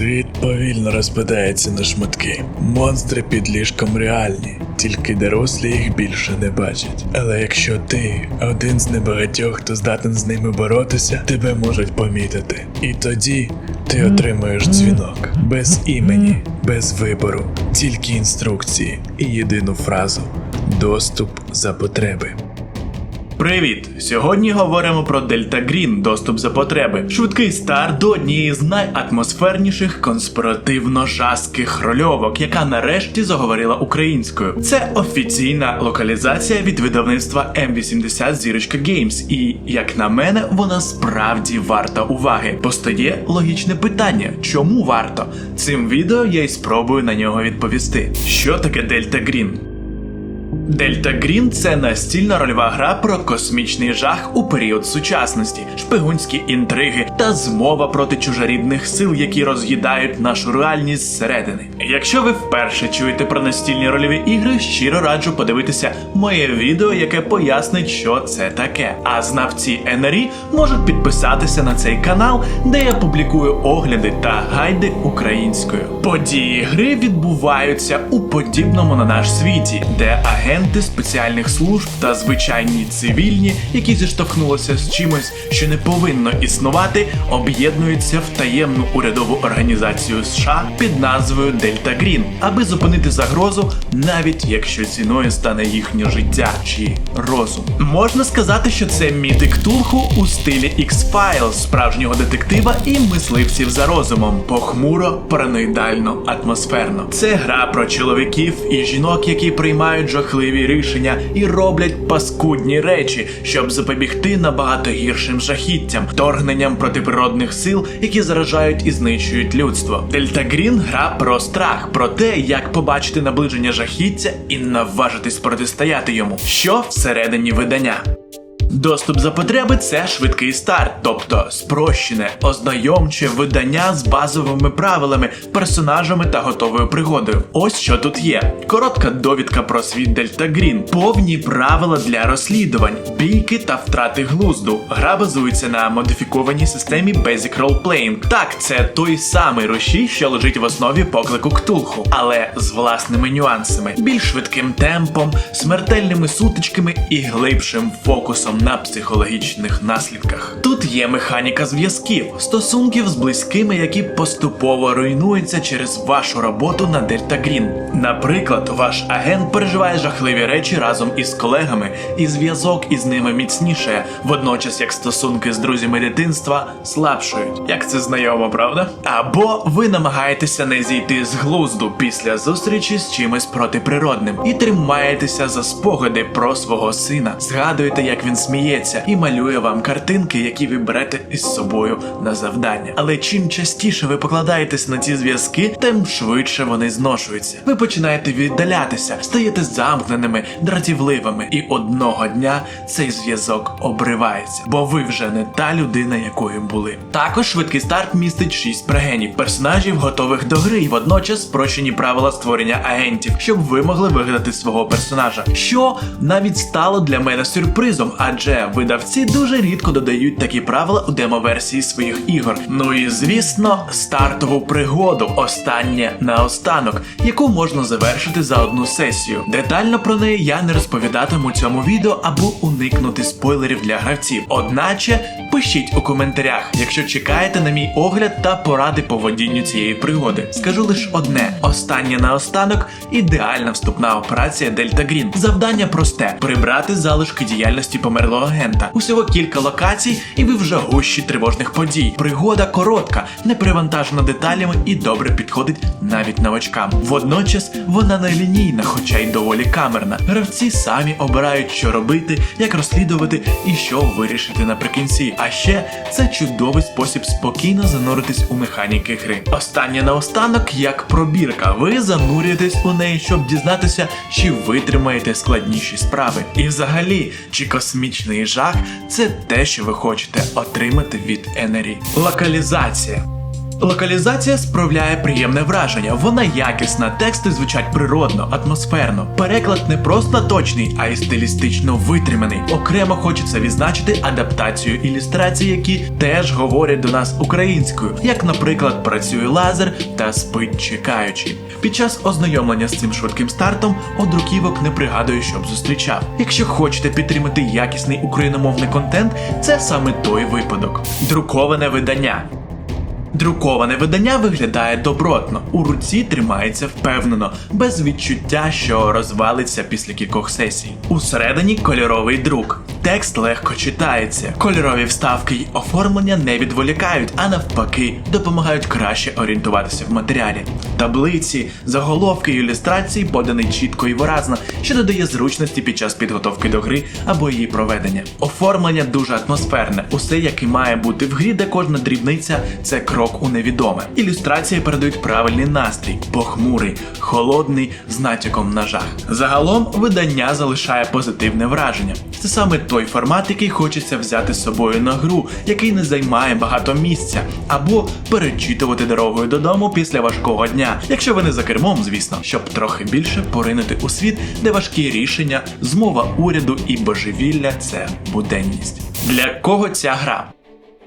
Світ повільно розпадається на шматки. Монстри під ліжком реальні, тільки дорослі їх більше не бачать. Але якщо ти один з небагатьох, хто здатен з ними боротися, тебе можуть помітити. І тоді ти отримаєш дзвінок без імені, без вибору, тільки інструкції і єдину фразу доступ за потреби. Привіт! Сьогодні говоримо про Дельта Грін, доступ за потреби. Швидкий старт до однієї з найатмосферніших конспіративно жаских рольовок, яка нарешті заговорила українською. Це офіційна локалізація від видавництва M80 Зірочка Games, і, як на мене, вона справді варта уваги. Постає логічне питання: чому варто? Цим відео я й спробую на нього відповісти. Що таке Дельта Грін? Дельта Грін це настільна рольова гра про космічний жах у період сучасності, шпигунські інтриги та змова проти чужорідних сил, які роз'їдають нашу реальність зсередини. Якщо ви вперше чуєте про настільні рольові ігри, щиро раджу подивитися моє відео, яке пояснить, що це таке. А знавці НРІ можуть підписатися на цей канал, де я публікую огляди та гайди українською. Події гри відбуваються у подібному на наш світі, де агенти спеціальних служб та звичайні цивільні, які зіштовхнулися з чимось, що не повинно існувати, об'єднуються в таємну урядову організацію США під назвою Дельта Грін, аби зупинити загрозу, навіть якщо ціною стане їхнє життя чи розум. Можна сказати, що це міти Ктулху у стилі X-Files, справжнього детектива і мисливців за розумом, похмуро, параноїдально, атмосферно. Це гра про чоловіків і жінок, які приймають жахливі рішення і роблять паскудні речі, щоб запобігти набагато гіршим жахіттям, вторгненням протиприродних сил, які заражають і знищують людство. Дельта Грін гра про страх, про те, як побачити наближення жахіття і наважитись протистояти йому, що всередині видання. Доступ за потреби це швидкий старт, тобто спрощене, ознайомче видання з базовими правилами, персонажами та готовою пригодою. Ось що тут є: коротка довідка про світ Дельта Грін, повні правила для розслідувань, бійки та втрати глузду. Гра базується на модифікованій системі Basic Role Playing. Так, це той самий рушій, що лежить в основі поклику Ктулху, але з власними нюансами, більш швидким темпом, смертельними сутичками і глибшим фокусом на психологічних наслідках. Тут є механіка зв'язків, стосунків з близькими, які поступово руйнуються через вашу роботу на Дельта Грін. Наприклад, ваш агент переживає жахливі речі разом із колегами, і зв'язок із ними міцніше, водночас як стосунки з друзями дитинства слабшують. Як це знайомо, правда? Або ви намагаєтеся не зійти з глузду після зустрічі з чимось протиприродним і тримаєтеся за спогади про свого сина. Згадуєте, як він сміється і малює вам картинки, які ви берете із собою на завдання. Але чим частіше ви покладаєтесь на ці зв'язки, тим швидше вони зношуються. Ви починаєте віддалятися, стаєте замкненими, дратівливими, і одного дня цей зв'язок обривається, бо ви вже не та людина, якою були. Також швидкий старт містить шість прегенів, персонажів, готових до гри, і водночас спрощені правила створення агентів, щоб ви могли вигадати свого персонажа, що навіть стало для мене сюрпризом, адже видавці дуже рідко додають такі правила у демо-версії своїх ігор. Ну і звісно, стартову пригоду, останнє наостанок, яку можна завершити за одну сесію. Детально про неї я не розповідатиму у цьому відео або уникнути спойлерів для гравців. Одначе пишіть у коментарях, якщо чекаєте на мій огляд та поради по водінню цієї пригоди. Скажу лише одне: останнє наостанок ідеальна вступна операція Дельта Грін. Завдання просте: прибрати залишки діяльності померлого агента. Усього кілька локацій, і ви вже гущі тривожних подій. Пригода коротка, не перевантажена деталями і добре підходить навіть новачкам. Водночас вона не лінійна, хоча й доволі камерна. Гравці самі обирають, що робити, як розслідувати і що вирішити наприкінці. А ще це чудовий спосіб спокійно зануритись у механіки гри. Останнє наостанок, як пробірка. Ви занурюєтесь у неї, щоб дізнатися, чи витримаєте складніші справи. І взагалі, чи космічний жах це те, що ви хочете отримати від Енері. Локалізація. Локалізація справляє приємне враження. Вона якісна, тексти звучать природно, атмосферно. Переклад не просто точний, а й стилістично витриманий. Окремо хочеться відзначити адаптацію ілюстрацій, які теж говорять до нас українською, як, наприклад, працює лазер та спить чекаючи. Під час ознайомлення з цим швидким стартом одруківок не пригадую, щоб зустрічав. Якщо хочете підтримати якісний україномовний контент, це саме той випадок. Друковане видання. Друковане видання виглядає добротно, у руці тримається впевнено, без відчуття, що розвалиться після кількох сесій. Усередині кольоровий друк. Текст легко читається. Кольорові вставки й оформлення не відволікають, а навпаки, допомагають краще орієнтуватися в матеріалі. Таблиці, заголовки й ілюстрації подані чітко і виразно, що додає зручності під час підготовки до гри або її проведення. Оформлення дуже атмосферне, усе як і має бути в грі, де кожна дрібниця це крок у невідоме. Ілюстрації передають правильний настрій, похмурий, холодний з натяком на жах. Загалом видання залишає позитивне враження. Це саме той формат, який хочеться взяти з собою на гру, який не займає багато місця, або перечитувати дорогою додому після важкого дня, якщо ви не за кермом, звісно, щоб трохи більше поринути у світ, де важкі рішення, змова уряду і божевілля це буденність. Для кого ця гра?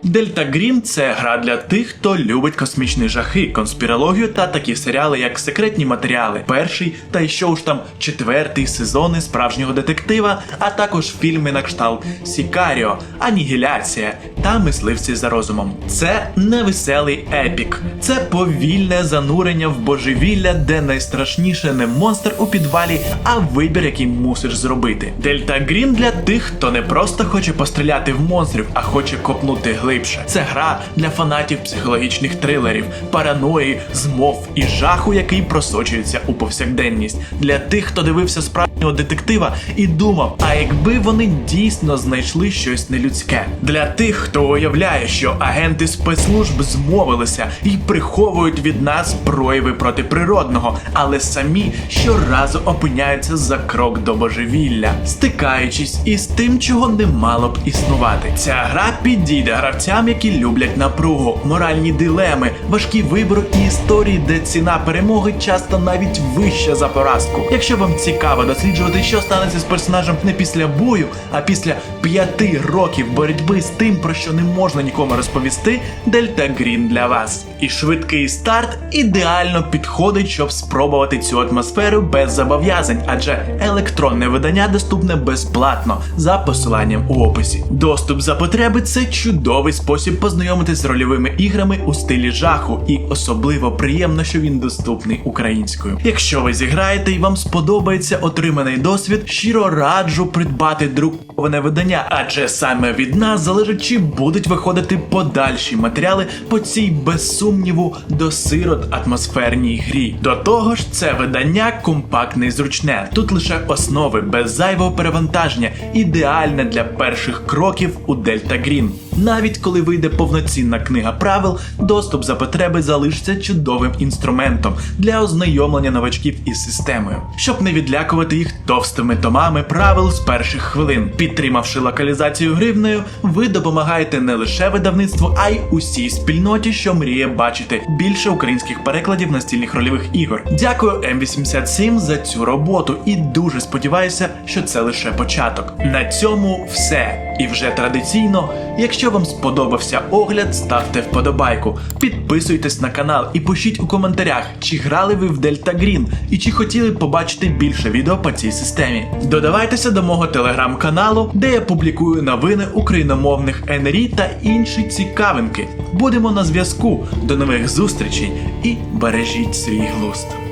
Дельта Грін це гра для тих, хто любить космічні жахи, конспірологію та такі серіали, як секретні матеріали, перший та й що ж там четвертий сезони справжнього детектива, а також фільми на кшталт Сікаріо, Анігіляція та Мисливці за розумом. Це невеселий епік, це повільне занурення в божевілля, де найстрашніше не монстр у підвалі, а вибір, який мусиш зробити. Дельта Грін для тих, хто не просто хоче постріляти в монстрів, а хоче копнути глибше. Це гра для фанатів психологічних трилерів, параної, змов і жаху, який просочується у повсякденність. Для тих, хто дивився справжнього детектива і думав, а якби вони дійсно знайшли щось нелюдське. Для тих, хто уявляє, що агенти спецслужб змовилися і приховують від нас прояви протиприродного, але самі щоразу опиняються за крок до божевілля, стикаючись із тим, чого не мало б існувати. Ця гра підійде гравцям, які люблять напругу, моральні дилеми, важкі вибори і історії, де ціна перемоги часто навіть вища за поразку. Якщо вам цікаво досліджувати, що станеться з персонажем не після бою, а після п'яти років боротьби з тим, про що не можна нікому розповісти, Дельта Грін для вас. І швидкий старт ідеально підходить, щоб спробувати цю атмосферу без зобов'язань, адже електронне видання доступне безплатно за посиланням у описі. Доступ за потреби це чудовий спосіб познайомитись з рольовими іграми у стилі жаху, і особливо приємно, що він доступний українською. Якщо ви зіграєте і вам сподобається отриманий досвід, щиро раджу придбати друковане видання, адже саме від нас залежить, чи будуть виходити подальші матеріали по цій без сумніву до сирот атмосферній грі. До того ж, це видання компактне і зручне. Тут лише основи без зайвого перевантаження, ідеальне для перших кроків у Дельта Грін. Навіть коли вийде повноцінна книга правил, доступ за потреби залишиться чудовим інструментом для ознайомлення новачків із системою, щоб не відлякувати їх товстими томами правил з перших хвилин. Підтримавши локалізацію гривнею, ви допомагаєте не лише видавництву, а й усій спільноті, що мріє бачити більше українських перекладів настільних рольових ігор. Дякую М87 за цю роботу і дуже сподіваюся, що це лише початок. На цьому все. І вже традиційно, якщо вам сподобався огляд, ставте вподобайку, підписуйтесь на канал і пишіть у коментарях, чи грали ви в Дельта Грін і чи хотіли побачити більше відео по цій системі. Додавайтеся до мого телеграм-каналу, де я публікую новини україномовних НРІ та інші цікавинки. Будемо на зв'язку. До нових зустрічей і бережіть свій глузд.